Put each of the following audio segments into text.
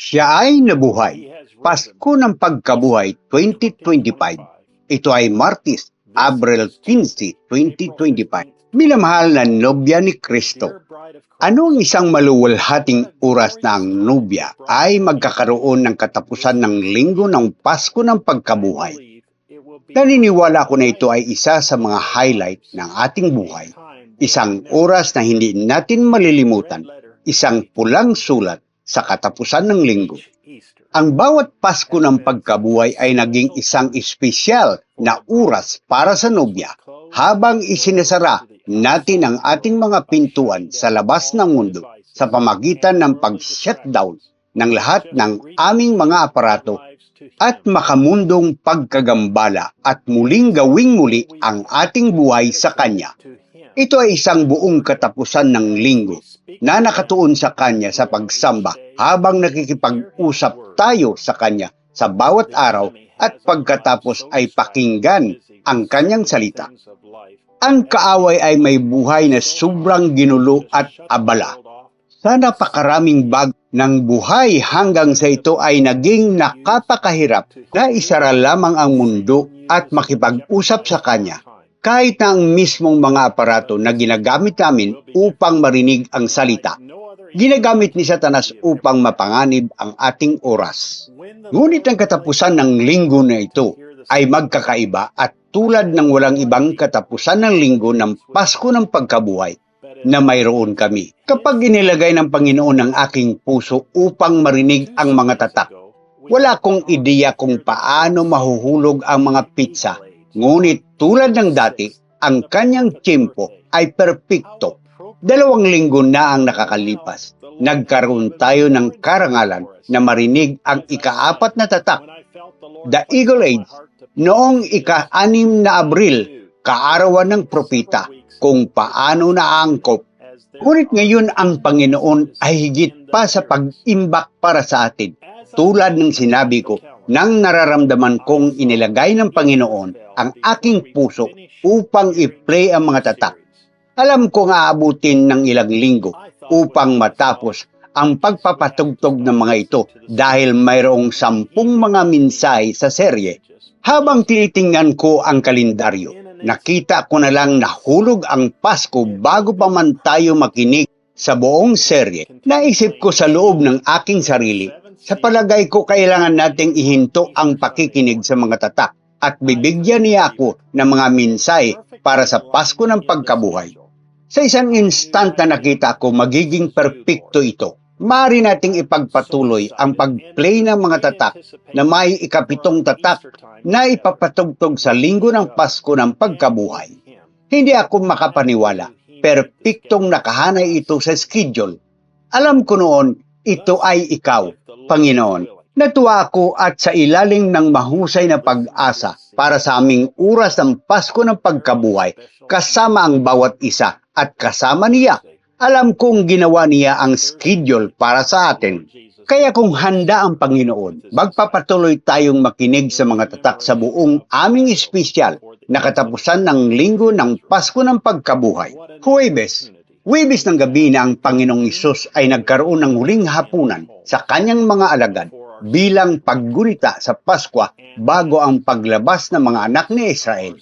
Siya ay nabuhay. Pasko ng Pagkabuhay 2025. Ito ay Martis, Abril 15, 2025. Minamahal na nobya ni Kristo. Anong isang maluwalhating oras na ang nobya ay magkakaroon ng katapusan ng linggo ng Pasko ng Pagkabuhay? Naniniwala ko na ito ay isa sa mga highlight ng ating buhay. Isang oras na hindi natin malilimutan. Isang pulang sulat sa katapusan ng linggo. Ang bawat Pasko ng pagkabuhay ay naging isang espesyal na oras para sa nobya habang isinasara natin ang ating mga pintuan sa labas ng mundo sa pamagitan ng pag-shutdown ng lahat ng aming mga aparato at makamundong pagkagambala at muling gawing muli ang ating buhay sa Kanya. Ito ay isang buong katapusan ng linggo na nakatuon sa Kanya sa pagsamba habang nakikipag-usap tayo sa Kanya sa bawat araw at pagkatapos ay pakinggan ang Kanyang salita. Ang kaaway ay may buhay na sobrang ginulo at abala. Sa napakaraming bag ng buhay hanggang sa ito ay naging nakapakahirap na isara lamang ang mundo at makipag-usap sa Kanya kahit na ang mismong mga aparato na ginagamit namin upang marinig ang salita. Ginagamit ni Satanas upang mapanganib ang ating oras. Ngunit ang katapusan ng linggo na ito ay magkakaiba at tulad ng walang ibang katapusan ng linggo ng Pasko ng Pagkabuhay na mayroon kami. Kapag inilagay ng Panginoon ang aking puso upang marinig ang mga tatak, wala kong ideya kung paano mahuhulog ang mga pizza Ngunit tulad ng dati, ang kanyang tiyempo ay perpekto. Dalawang linggo na ang nakakalipas. Nagkaroon tayo ng karangalan na marinig ang ikaapat na tatak. The Eagle Age, noong ika-anim na Abril, kaarawan ng propita kung paano naangkop. Ngunit ngayon ang Panginoon ay higit pa sa pag-imbak para sa atin. Tulad ng sinabi ko, nang nararamdaman kong inilagay ng Panginoon ang aking puso upang i-play ang mga tatak. Alam kong aabutin ng ilang linggo upang matapos ang pagpapatugtog ng mga ito dahil mayroong sampung mga minsay sa serye. Habang tinitingnan ko ang kalendaryo, nakita ko na lang nahulog ang Pasko bago pa man tayo makinig sa buong serye. Naisip ko sa loob ng aking sarili, sa palagay ko kailangan nating ihinto ang pakikinig sa mga tatak at bibigyan niya ako ng mga minsay para sa Pasko ng pagkabuhay. Sa isang instant na nakita ko magiging perpekto ito. Mari nating ipagpatuloy ang pag-play ng mga tatak na may ikapitong tatak na ipapatugtog sa linggo ng Pasko ng pagkabuhay. Hindi ako makapaniwala. Perpektong nakahanay ito sa schedule. Alam ko noon, ito ay ikaw Panginoon. Natuwa ako at sa ilalim ng mahusay na pag-asa para sa aming oras ng Pasko ng pagkabuhay, kasama ang bawat isa at kasama niya. Alam kong ginawa niya ang schedule para sa atin. Kaya kung handa ang Panginoon, magpapatuloy tayong makinig sa mga tatak sa buong aming espesyal na katapusan ng linggo ng Pasko ng Pagkabuhay. Huwebes, Huwebes ng gabi na ang Panginoong Isus ay nagkaroon ng huling hapunan sa kanyang mga alagad bilang paggunita sa Paskwa bago ang paglabas ng mga anak ni Israel.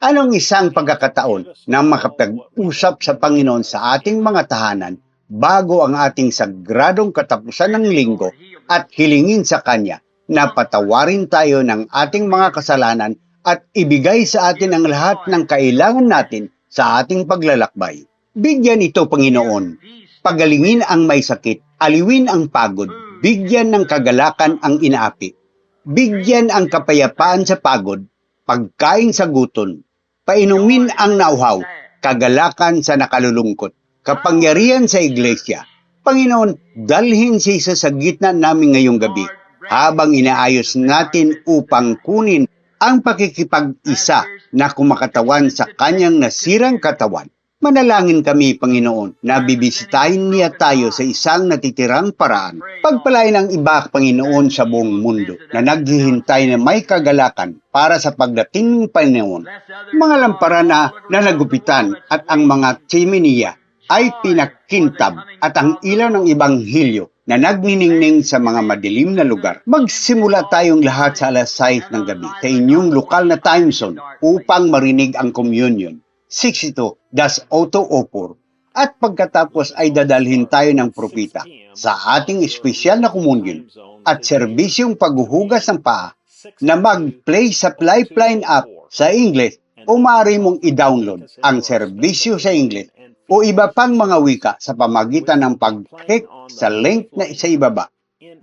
Anong isang pagkakataon na makapag-usap sa Panginoon sa ating mga tahanan bago ang ating sagradong katapusan ng linggo at hilingin sa Kanya na patawarin tayo ng ating mga kasalanan at ibigay sa atin ang lahat ng kailangan natin sa ating paglalakbay. Bigyan ito, Panginoon. Pagalingin ang may sakit, aliwin ang pagod, bigyan ng kagalakan ang inaapi. Bigyan ang kapayapaan sa pagod, pagkain sa guton, painumin ang nauhaw, kagalakan sa nakalulungkot, kapangyarihan sa iglesia. Panginoon, dalhin si isa sa gitna namin ngayong gabi habang inaayos natin upang kunin ang pakikipag-isa na kumakatawan sa kanyang nasirang katawan Manalangin kami, Panginoon, na bibisitahin niya tayo sa isang natitirang paraan. Pagpalain ang iba, Panginoon, sa buong mundo na naghihintay na may kagalakan para sa pagdating ng Panginoon. Mga lampara na nanagupitan at ang mga chiminiya ay pinakintab at ang ilaw ng Ibanghilyo na nagniningning sa mga madilim na lugar. Magsimula tayong lahat sa alas 6 ng gabi sa inyong lokal na time zone upang marinig ang communion. 62, das Auto Opor. At pagkatapos ay dadalhin tayo ng propita sa ating espesyal na communion at serbisyong paghuhugas ng paa na mag-play sa Lifeline app sa English o maaari mong i-download ang serbisyo sa English o iba pang mga wika sa pamagitan ng pag-click sa link na isa ibaba.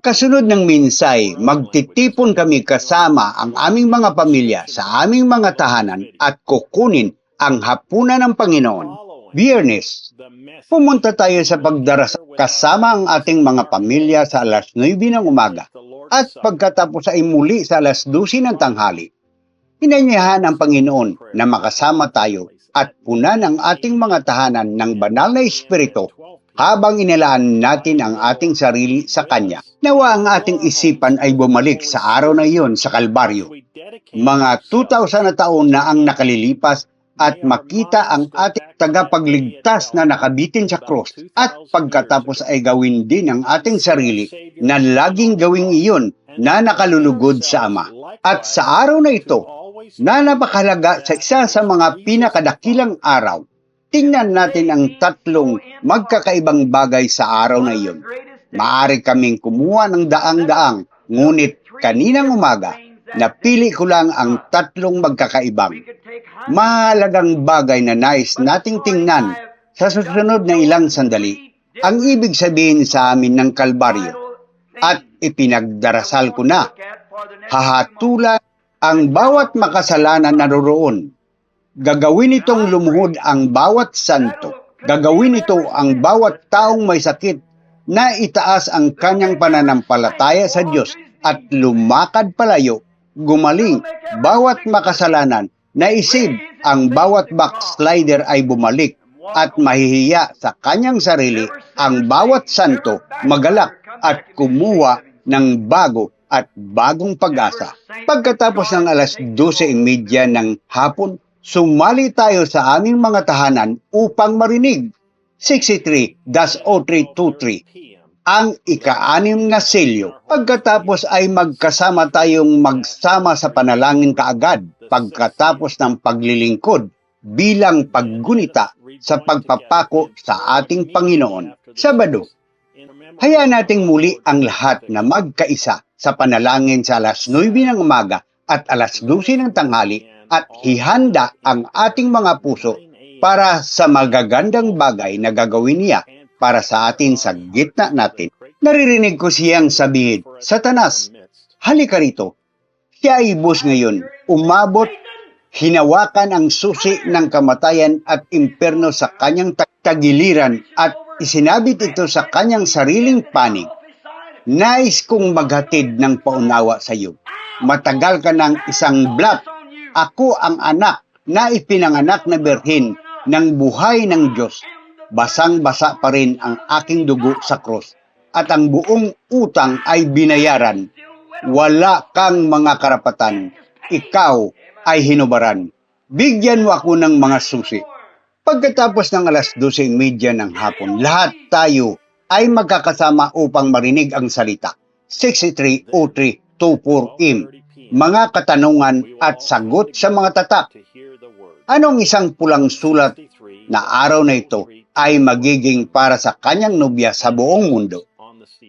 Kasunod ng minsay, magtitipon kami kasama ang aming mga pamilya sa aming mga tahanan at kukunin ang hapunan ng Panginoon. Biyernes, pumunta tayo sa pagdarasal kasama ang ating mga pamilya sa alas 9 ng umaga at pagkatapos ay muli sa alas 12 ng tanghali. Inanyahan ang Panginoon na makasama tayo at punan ang ating mga tahanan ng banal na Espiritu habang inilaan natin ang ating sarili sa Kanya. Nawa ang ating isipan ay bumalik sa araw na iyon sa Kalbaryo. Mga 2,000 na taon na ang nakalilipas at makita ang ating tagapagligtas na nakabitin sa cross at pagkatapos ay gawin din ang ating sarili na laging gawing iyon na nakalulugod sa Ama. At sa araw na ito, na napakalaga sa isa sa mga pinakadakilang araw, tingnan natin ang tatlong magkakaibang bagay sa araw na iyon. Maari kaming kumuha ng daang-daang, ngunit kaninang umaga, napili ko lang ang tatlong magkakaibang. Mahalagang bagay na nais nating tingnan sa susunod na ilang sandali. Ang ibig sabihin sa amin ng Kalbaryo at ipinagdarasal ko na, hahatulan ang bawat makasalanan naroroon. Gagawin itong lumuhod ang bawat santo. Gagawin ito ang bawat taong may sakit na itaas ang kanyang pananampalataya sa Diyos at lumakad palayo, gumaling, bawat makasalanan, naisib ang bawat backslider ay bumalik at mahihiya sa kanyang sarili ang bawat santo magalak at kumuha ng bago at bagong pag-asa. Pagkatapos ng alas 12.30 ng hapon, sumali tayo sa aming mga tahanan upang marinig. 63-0323 ang ika-anim na selyo. Pagkatapos ay magkasama tayong magsama sa panalangin kaagad pagkatapos ng paglilingkod bilang paggunita sa pagpapako sa ating Panginoon. Sabado, hayaan nating muli ang lahat na magkaisa sa panalangin sa alas 9 ng umaga at alas 12 ng tanghali at hihanda ang ating mga puso para sa magagandang bagay na gagawin niya para sa atin sa gitna natin. Naririnig ko siyang sabihin, Satanas, halika rito. Siya ay bus ngayon, umabot, hinawakan ang susi ng kamatayan at imperno sa kanyang tagiliran at isinabit ito sa kanyang sariling panig. Nais kong maghatid ng paunawa sa iyo. Matagal ka ng isang blat. Ako ang anak na ipinanganak na berhin ng buhay ng Diyos. Basang-basa pa rin ang aking dugo sa krus. At ang buong utang ay binayaran. Wala kang mga karapatan. Ikaw ay hinubaran. Bigyan mo ako ng mga susi. Pagkatapos ng alas 12.30 ng hapon, lahat tayo ay magkakasama upang marinig ang salita. 630324M Mga katanungan at sagot sa mga tatak. Anong isang pulang sulat na araw na ito ay magiging para sa kanyang nobya sa buong mundo?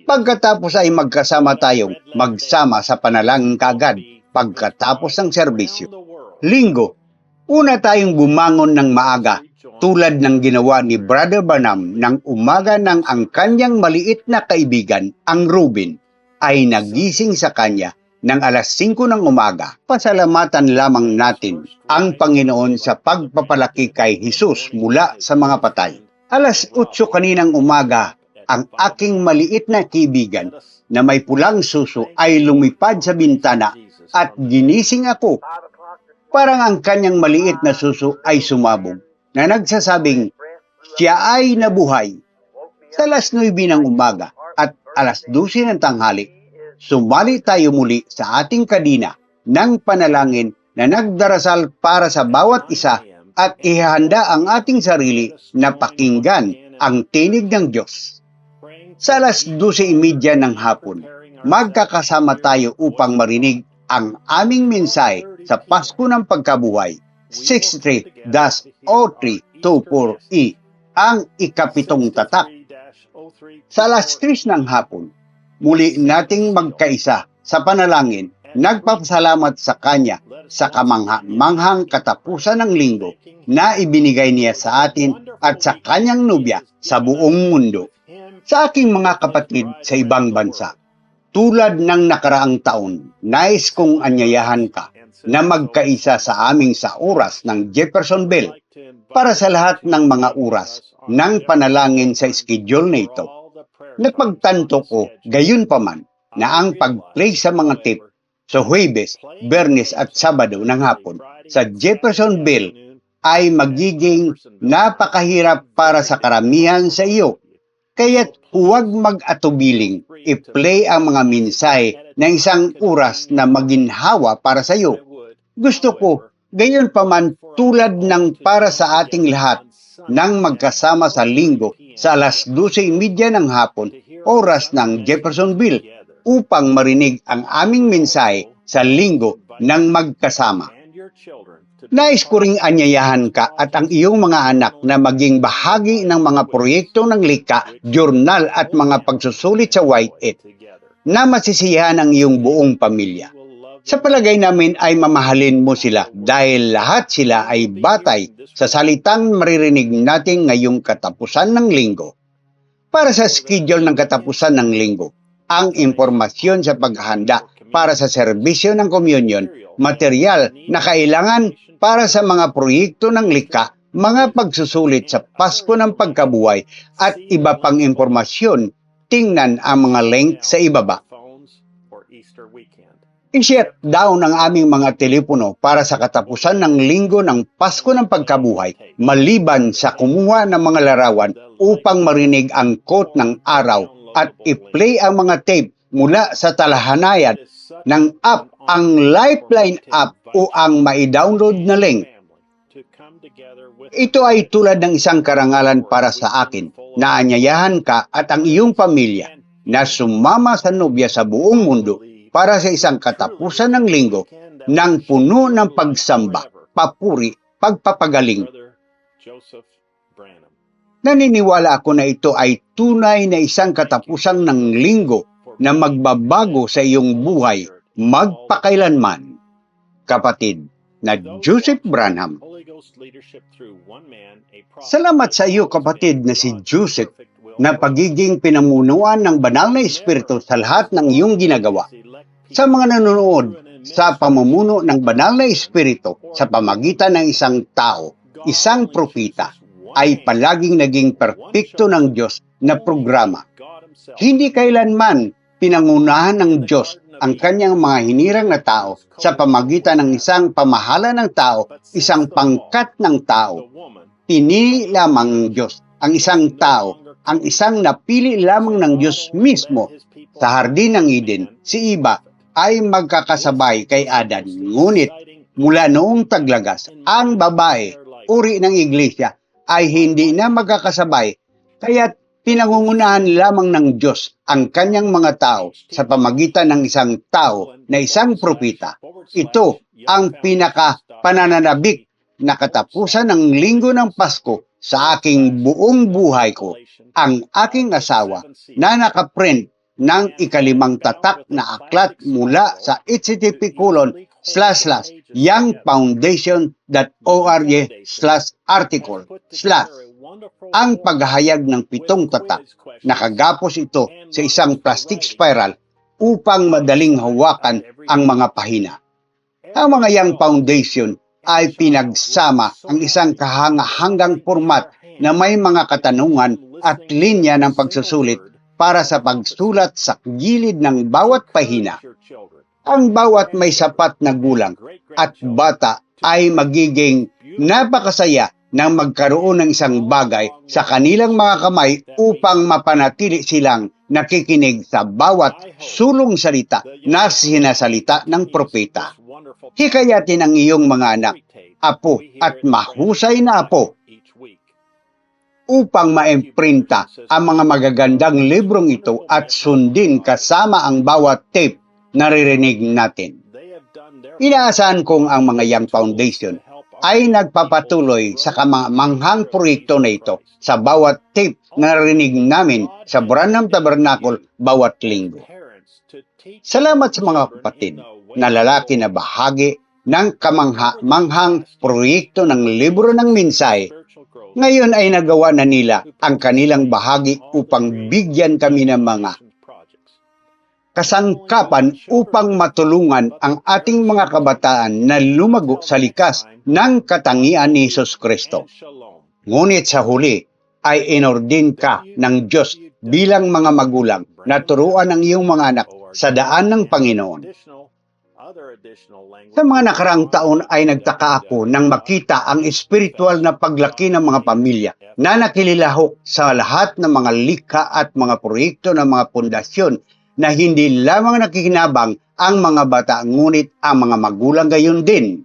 Pagkatapos ay magkasama tayong magsama sa panalangin kagad pagkatapos ng serbisyo. Linggo, una tayong bumangon ng maaga tulad ng ginawa ni Brother Banam ng umaga ng ang kanyang maliit na kaibigan, ang Ruben, ay nagising sa kanya ng alas 5 ng umaga. Pasalamatan lamang natin ang Panginoon sa pagpapalaki kay Jesus mula sa mga patay. Alas 8 kaninang umaga, ang aking maliit na kaibigan na may pulang suso ay lumipad sa bintana at ginising ako. Parang ang kanyang maliit na suso ay sumabog na nagsasabing siya ay nabuhay sa alas 9 ng umaga at alas 12 ng tanghali. Sumali tayo muli sa ating kadina ng panalangin na nagdarasal para sa bawat isa at ihanda ang ating sarili na pakinggan ang tinig ng Diyos. Sa alas 12.30 ng hapon, magkakasama tayo upang marinig ang aming mensahe sa Pasko ng Pagkabuhay 63-0324E ang ikapitong tatak. Sa alas 3 ng hapon, muli nating magkaisa sa panalangin, nagpapasalamat sa Kanya sa kamangha-manghang katapusan ng linggo na ibinigay niya sa atin at sa Kanyang nubya sa buong mundo. Sa aking mga kapatid sa ibang bansa, tulad ng nakaraang taon, nais kong anyayahan ka na magkaisa sa aming sa oras ng Jeffersonville para sa lahat ng mga oras ng panalangin sa schedule na ito. Napagtanto ko, gayon pa man, na ang pag-play sa mga tape sa Huwebes, Bernes at Sabado ng hapon sa Jeffersonville ay magiging napakahirap para sa karamihan sa iyo. Kaya't huwag mag-atubiling i-play ang mga mensahe ng isang oras na maginhawa para sa iyo. Gusto ko, gayon pa man tulad ng para sa ating lahat nang magkasama sa linggo sa alas 12.30 ng hapon, oras ng Jeffersonville, upang marinig ang aming mensahe sa linggo ng magkasama. Nais ko ring anyayahan ka at ang iyong mga anak na maging bahagi ng mga proyekto ng lika, journal at mga pagsusulit sa White It na masisiyahan ang iyong buong pamilya. Sa palagay namin ay mamahalin mo sila dahil lahat sila ay batay sa salitang maririnig natin ngayong katapusan ng linggo. Para sa schedule ng katapusan ng linggo, ang impormasyon sa paghahanda para sa serbisyo ng communion, material na kailangan para sa mga proyekto ng lika, mga pagsusulit sa Pasko ng Pagkabuhay at iba pang impormasyon, tingnan ang mga link sa ibaba. I-shut down ang aming mga telepono para sa katapusan ng linggo ng Pasko ng Pagkabuhay maliban sa kumuha ng mga larawan upang marinig ang quote ng araw at i-play ang mga tape mula sa talahanayan ng app ang Lifeline app o ang mai-download na link. Ito ay tulad ng isang karangalan para sa akin na anyayahan ka at ang iyong pamilya na sumama sa nobya sa buong mundo para sa isang katapusan ng linggo ng puno ng pagsamba, papuri, pagpapagaling. Naniniwala ako na ito ay tunay na isang katapusan ng linggo na magbabago sa iyong buhay magpakailanman. Kapatid na Joseph Branham. Salamat sa iyo kapatid na si Joseph na pagiging pinamunuan ng banal na espiritu sa lahat ng iyong ginagawa sa mga nanonood sa pamumuno ng banal na espiritu sa pamagitan ng isang tao, isang propita, ay palaging naging perpekto ng Diyos na programa. Hindi kailanman pinangunahan ng Diyos ang kanyang mga hinirang na tao sa pamagitan ng isang pamahala ng tao, isang pangkat ng tao. Pinili lamang ng Diyos ang isang tao, ang isang napili lamang ng Diyos mismo sa hardin ng Eden, si Iba ay magkakasabay kay Adan. Ngunit mula noong taglagas, ang babae, uri ng iglesia, ay hindi na magkakasabay, kaya't pinangungunahan lamang ng Diyos ang kanyang mga tao sa pamagitan ng isang tao na isang propita. Ito ang pinaka panananabik na katapusan ng linggo ng Pasko sa aking buong buhay ko. Ang aking asawa na nakaprint ng ikalimang tatak na aklat mula sa http colon slash slash youngfoundation.org slash article slash ang paghahayag ng pitong tatak. Nakagapos ito sa isang plastic spiral upang madaling hawakan ang mga pahina. Ang mga Young Foundation ay pinagsama ang isang kahanga-hanggang format na may mga katanungan at linya ng pagsusulit para sa pagsulat sa gilid ng bawat pahina. Ang bawat may sapat na gulang at bata ay magiging napakasaya na magkaroon ng isang bagay sa kanilang mga kamay upang mapanatili silang nakikinig sa bawat sulong salita na sinasalita ng propeta. Hikayatin ang iyong mga anak, apo at mahusay na apo upang maimprinta ang mga magagandang librong ito at sundin kasama ang bawat tape na ririnig natin. Inaasahan kong ang mga Young Foundation ay nagpapatuloy sa kamamanghang proyekto na ito sa bawat tape na narinig namin sa Branham Tabernacle bawat linggo. Salamat sa mga kapatid na lalaki na bahagi ng kamangha-manghang proyekto ng libro ng mensahe. Ngayon ay nagawa na nila ang kanilang bahagi upang bigyan kami ng mga kasangkapan upang matulungan ang ating mga kabataan na lumago sa likas ng katangian ni Jesus Kristo. Ngunit sa huli ay inordin ka ng Diyos bilang mga magulang na turuan ang iyong mga anak sa daan ng Panginoon. Sa mga nakarang taon ay nagtaka ako nang makita ang espiritual na paglaki ng mga pamilya na nakililahok sa lahat ng mga likha at mga proyekto ng mga pundasyon na hindi lamang nakikinabang ang mga bata ngunit ang mga magulang gayon din.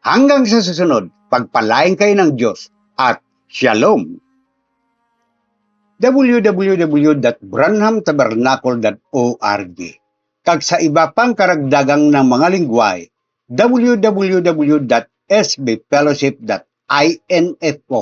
Hanggang sa susunod, pagpalain kayo ng Diyos at Shalom! www.branhamtabernacle.org Kag sa iba pang karagdagang ng mga lingwahe, www.sbfellowship.info